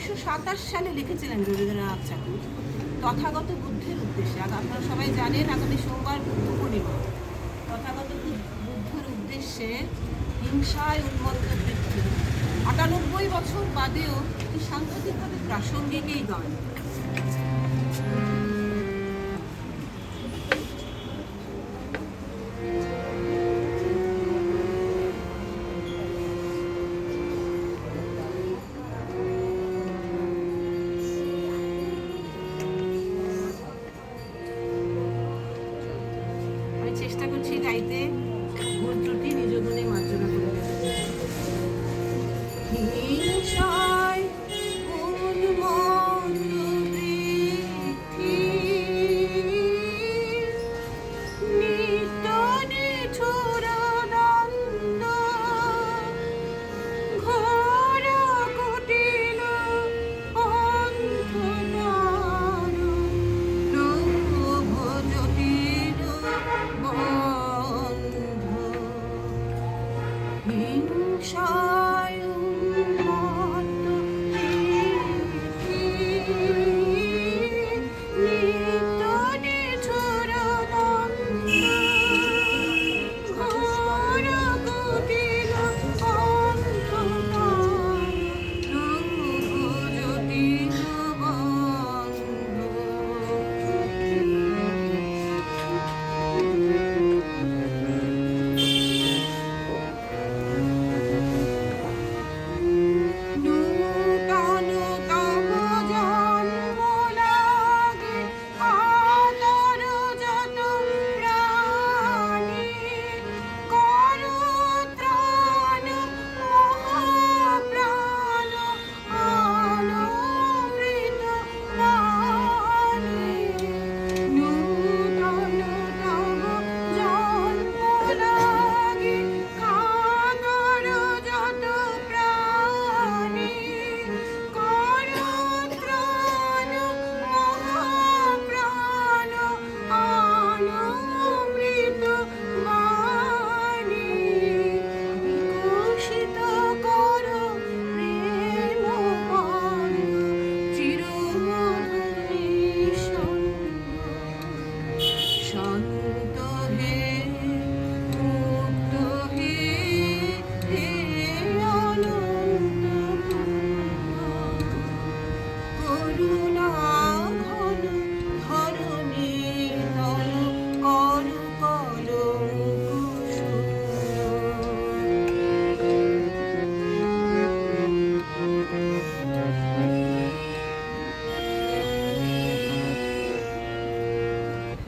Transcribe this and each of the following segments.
উনিশশো সালে লিখেছিলেন রবীন্দ্রনাথ ঠাকুর তথাগত বুদ্ধের উদ্দেশ্যে। আর আপনারা সবাই জানেন আগামী সোমবার বুদ্ধ পূর্ণিমা। তথাগত বুদ্ধের উদ্দেশ্যে হিংসায় উন্মত্ত বৃদ্ধি আটানব্বই বছর বাদেও সাংঘাতিকভাবে প্রাসঙ্গিকই গান। করছি গাইতে। إن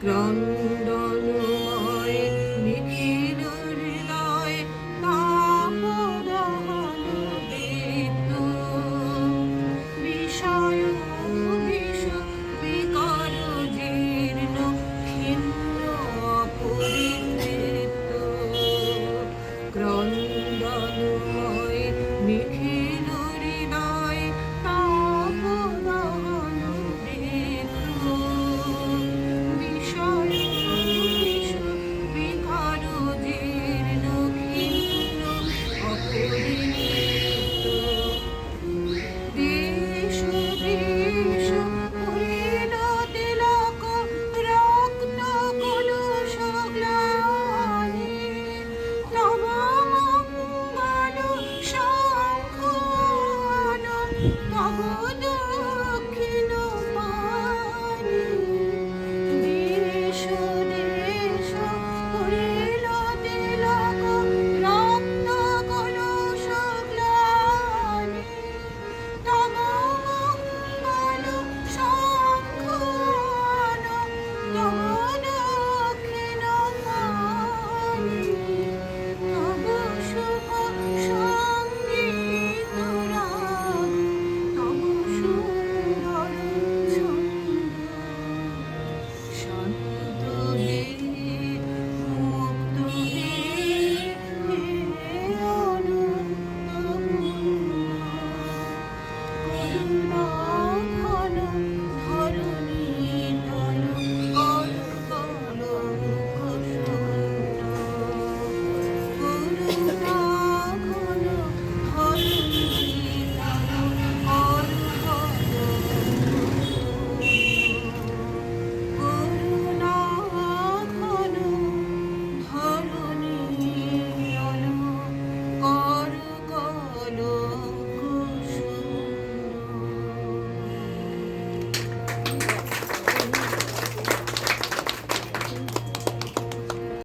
Ram